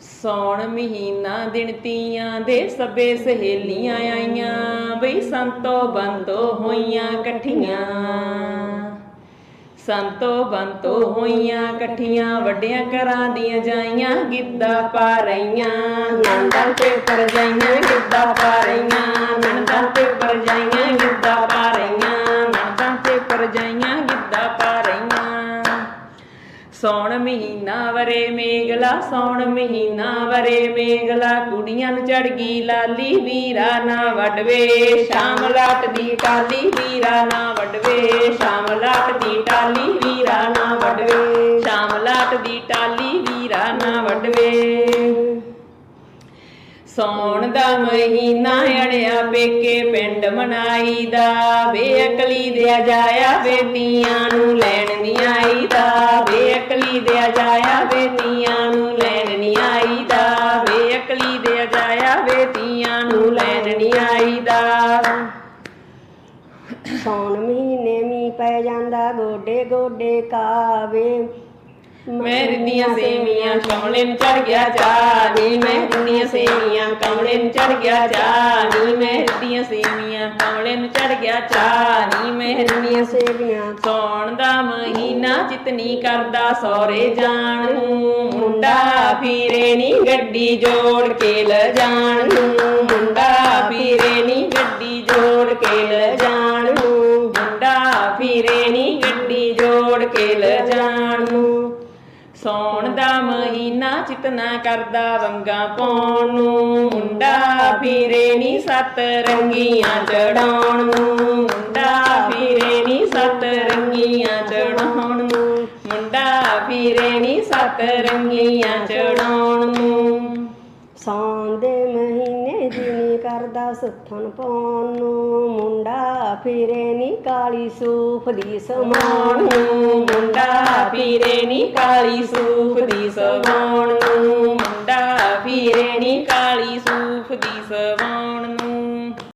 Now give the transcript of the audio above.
ਸੌਣ ਮਹੀਨਾ ਦਿਨ ਤੀਆਂ ਦੇ ਸਭੇ ਸਹੇਲੀਆਂ ਆਈਆਂ, ਬਈ ਸੰਤੋ ਬੰਤੋ ਹੋਈਆਂ ਇਕੱਠੀਆਂ। ਸੰਤੋ ਬੰਤੋ ਹੋਈਆਂ ਇਕੱਠੀਆਂ, ਵੱਡਿਆਂ ਘਰਾਂ ਦੀਆਂ ਜਾਈਆਂ, ਗਿੱਧਾ ਪਾ ਰਹੀਆਂ। ਨੰਦਾਂ ਤੇ ਪਰਜਾਈਆਂ ਗਿੱਧਾ ਪਾ ਰਹੀਆਂ। ਨੰਦਾਂ ਤੇ ਪਰਜਾਈਆਂ ਸੌਣ ਮਹੀਨਾ ਵਰੇ ਮੇਗਲਾ, ਸੌਣ ਮਹੀਨਾ ਵਰੇ ਮੇਗਲਾ, ਕੁੜੀਆਂ ਨੂੰ ਚੜ ਗਈ ਲਾਲੀ ਵੀਰਾ ਨਾ ਵਡਵੇ ਸ਼ਾਮ ਲਾਟ ਦੀ ਟਾਲੀ ਵੀਰਾ ਨਾ ਵਡਵੇ ਸ਼ਾਮ ਲਾਟ ਦੀ ਟਾਲੀ ਵੀਰਾ ਨਾ ਵਡਵੇ ਸ਼ਾਮ ਲਾਟ ਦੀ ਟਾਲੀ ਵੀਰਾ ਨਾ ਵਡਵੇ ਸੌਣ ਦਾ ਮਹੀਨਾ ਅੜਿਆ ਪੇਕੇ ਪਿੰਡ ਮਨਾਈ ਮਨਾਈਦਾ, ਬੇਅਕਲੀ ਦਿਆ ਜਾਇਆ ਬੇਟੀਆਂ ਨੂੰ ਲੈਣ ਦੀਆਂ ਸੌਣ ਮਹੀਨੇ ਮੀ ਪੈ ਜਾਂਦਾ ਗੋਡੇ ਗੋਡੇ ਕਾਵੇ। ਮੈਂ ਰਿੰਦੀਆਂ ਸੇਵੀਆਂ ਕਮਲੇ ਨੂੰ ਚੜ ਗਿਆ ਚਾ ਨੀ ਮੈਂ ਰਿੰਦੀਆਂ ਸੇਵੀਆਂ ਕਮਲੇ ਨੂੰ ਚੜ ਗਿਆ ਚਾ ਨੀ ਮੈਂ ਰਿੰਦੀਆਂ ਸੇਵੀਆਂ ਕਮਲੇ ਨੂੰ ਚੜ ਗਿਆ ਚਾ ਨੀ ਮੈਂ ਰਿੰਦੀਆਂ ਸੇਵੀਆਂ ਸੌਣ ਦਾ ਮਹੀਨਾ ਜਿਤਨੀ ਕਰਦਾ ਸੌਰੇ ਜਾਣ ਨੂੰ। ਮੁੰਡਾ ਫੀਰੇ ਨੀ ਗੱਡੀ ਜੋੜ ਕੇ ਲ ਜਾਣ ਨੂੰ। ਮੁੰਡਾ ਫੀਰੇ ਨੀ ਜੋੜ ਕੇ ਲ ਜਾਣ ਸੌਣ ਦਾ ਮਹੀਨਾ ਚਿਤਨਾ ਕਰਦਾ ਵੰਗਾ ਪਾਉਣ ਨੂੰ। ਮੁੰਡਾ ਫੀਰੇ ਨੀ ਸੱਤ ਰੰਗੀਆਂ ਚੜਾਉਣ ਨੂੰ। ਮੁੰਡਾ ਫੀਰੇ ਨੀ ਸੱਤ ਰੰਗੀਆਂ ਚੜਾਉਣ ਨੂੰ। ਮੁੰਡਾ ਫੀਰੇ ਨੀ ਸੱਤ ਰੰਗੀਆਂ ਚੜਾਉਣ ਨੂੰ। ਸੌਣ ਦੇ ਮਹੀਨੇ ਜਿਨੀ ਕਰਦਾ ਸੁੱਥਣ ਪਾਉਣ ਨੂੰ, ਮੁੰਡਾ ਫਿਰੇ ਨੀ ਕਾਲੀ ਸੂਫ ਦੀ ਸਮਾਉਣ ਨੂੰ। ਮੁੰਡਾ ਫਿਰੇ ਨੀ ਕਾਲੀ ਸੂਫ ਦੀ ਸਵਾਉਣ ਨੂੰ।